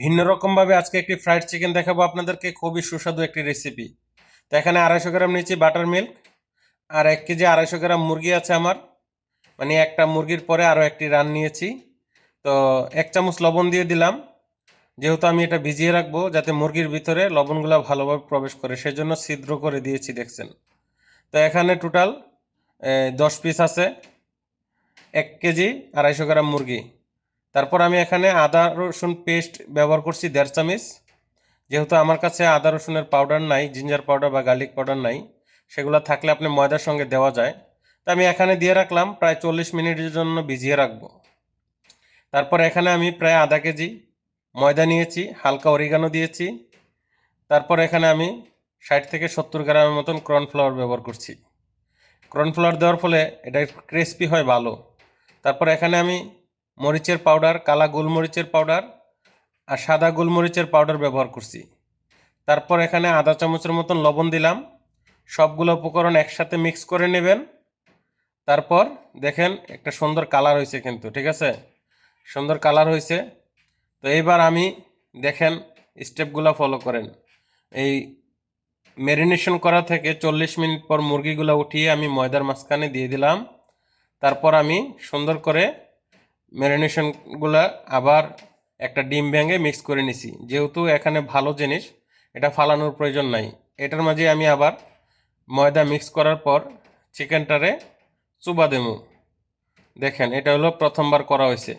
ভিন্ন রকমভাবে আজকে একটি ফ্রাইড চিকেন দেখাবো আপনাদেরকে। খুবই সুস্বাদু একটি রেসিপি তো এখানে আড়াইশো গ্রাম নিয়েছি বাটার মিল্ক আর এক কেজি আড়াইশো গ্রাম মুরগি আছে আমার। মানে একটা মুরগির পরে আরও একটি রান নিয়েছি। তো এক চামচ লবণ দিয়ে দিলাম। যেহেতু আমি এটা ভিজিয়ে রাখব যাতে মুরগির ভিতরে লবণগুলো ভালোভাবে প্রবেশ করে, সেজন্য ছিদ্র করে দিয়েছি, দেখছেন। তো এখানে টোটাল দশ পিস আছে। এক কেজি আড়াইশো গ্রাম মুরগি। তারপর আমি এখানে আদা রসুন পেস্ট ব্যবহার করছি দেড় চামিচ। যেহেতু আমার কাছে আদা রসুনের পাউডার নাই জিঞ্জার পাউডার বা গার্লিক পাউডার নাই, সেগুলো থাকলে আপনি ময়দার সঙ্গে দেওয়া যায়। তো আমি এখানে দিয়ে রাখলাম, প্রায় চল্লিশ মিনিটের জন্য ভিজিয়ে রাখব। তারপর এখানে আমি প্রায় আধা কেজি ময়দা নিয়েছি, হালকা অরিগানো দিয়েছি। তারপর এখানে আমি ষাট থেকে সত্তর গ্রামের মতন কর্নফ্লাওয়ার ব্যবহার করছি। কর্নফ্লাওয়ার দেওয়ার ফলে এটা ক্রিস্পি হয় ভালো। তারপর এখানে আমি মরিচের পাউডার, কালা গোলমরিচের পাউডার আর সাদা গোলমরিচের পাউডার ব্যবহার করছি। তারপর এখানে আধা চামচের মতন লবণ দিলাম। সবগুলো উপকরণ একসাথে মিক্স করে নেবেন। তারপর দেখেন একটা সুন্দর কালার হয়েছে কিন্তু, ঠিক আছে? সুন্দর কালার হয়েছে। তো এইবার আমি দেখেন স্টেপগুলো ফলো করেন। এই ম্যারিনেশন করা থেকে চল্লিশ মিনিট পর মুরগিগুলো উঠিয়ে আমি ময়দার মাঝখানে দিয়ে দিলাম। তারপর আমি সুন্দর করে ম্যারিনেশনগুলো আবার একটা ডিম ভেঙে মিক্স করে নিছি। যেহেতু এখানে ভালো জিনিস, এটা ফালানোর প্রয়োজন নাই। এটার মাঝে আমি আবার ময়দা মিক্স করার পর চিকেনটারে চুবা দেবো। দেখেন, এটা হলো প্রথমবার করা হয়েছে।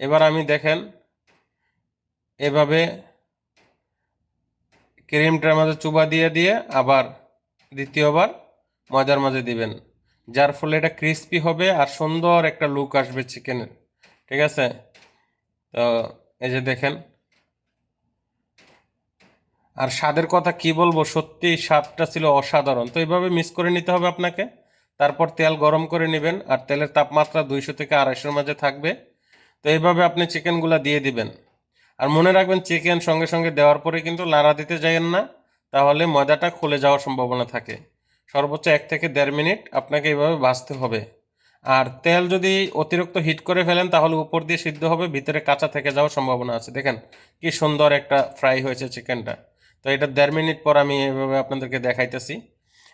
এবার আমি দেখেন, এভাবে ক্রিমটার মাঝে চুবা দিয়ে দিয়ে আবার দ্বিতীয়বার ময়দার মাঝে দিবেন। যার ফলে এটা ক্রিস্পি হবে আর সুন্দর একটা লুক আসবে চিকেনের ঠিক আছে? তো এই যে দেখেন। আর স্বাদের কথা কি বলব? সত্যি স্বাদটা ছিল অসাধারণ। তো এইভাবে মিক্স করে নিতে হবে আপনাকে। তারপর তেল গরম করে নেবেন আর তেলের তাপমাত্রা দুইশো থেকে আড়াইশোর মাঝে থাকবে। তো এইভাবে আপনি চিকেনগুলো দিয়ে দিবেন। আর মনে রাখবেন, চিকেন সঙ্গে সঙ্গে দেওয়ার পরে কিন্তু লাড়া দিতে যাইয়েন না। তাহলে ময়দাটা খুলে যাওয়ার সম্ভাবনা থাকে। সর্বোচ্চ এক থেকে দেড় মিনিট আপনাকে এইভাবে ভাজতে হবে। আর তেল যদি অতিরিক্ত হিট করে ফেলেন, তাহলে উপর দিয়ে সিদ্ধ হবে, ভিতরে কাঁচা থেকে যাওয়ার সম্ভাবনা আছে। দেখেন, কি সুন্দর একটা ফ্রাই হয়েছে চিকেনটা তো এটা দেড় মিনিট পর আমি এভাবে আপনাদেরকে দেখাইতেছি।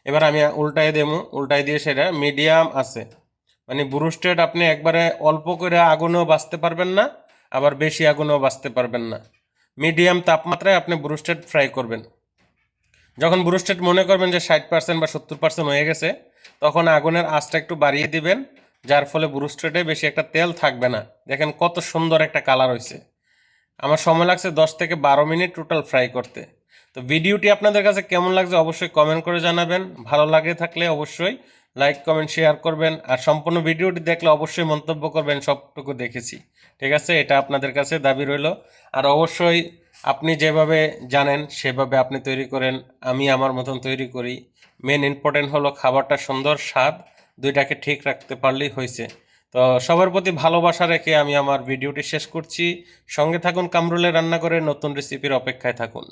এবার আমি উল্টাই দেবো। উল্টাই দিয়ে সেটা মিডিয়াম আছে। মানে ব্রুস্টেড আপনি একবারে অল্প করে আগুনেও বাঁচতে পারবেন না, আবার বেশি আগুনেও বাঁচতে পারবেন না। মিডিয়াম তাপমাত্রায় আপনি ব্রুস্টেড ফ্রাই করবেন। যখন ব্রুস্টেড মনে করবেন যে ষাট পার্সেন্ট বা সত্তর পার্সেন্ট হয়ে গেছে তখন আগুনের আঁচটা একটু বাড়িয়ে দিবেন, যার ফলে ব্রুস্টেডে বেশি একটা তেল থাকবে না। দেখেন কত সুন্দর একটা কালার হয়েছে। আমার সময় লাগছে দশ থেকে বারো মিনিট টোটাল ফ্রাই করতে। তো ভিডিওটি আপনাদের কাছে কেমন লাগছে অবশ্যই কমেন্ট করে জানাবেন। ভালো লাগে থাকলে অবশ্যই লাইক, কমেন্ট, শেয়ার করবেন। আর সম্পূর্ণ ভিডিওটি দেখলে অবশ্যই মন্তব্য করবেন, সবটুকু দেখেছি। ঠিক আছে, এটা আপনাদের কাছে দাবি রইল। আর অবশ্যই আপনি যেভাবে জানেন, সেভাবে আপনি তৈরি করেন। আমি আমার মতন তৈরি করি। মেন ইম্পর্টেন্ট হলো খাবারটা সুন্দর স্বাদ, দুইটাকে ঠিক রাখতে পারলেই হয়েছে। তো সবার প্রতি ভালোবাসা রেখে আমি আমার ভিডিওটি শেষ করছি। সঙ্গে থাকুন কামরুলে রান্না করে নতুন রেসিপির অপেক্ষায় থাকুন।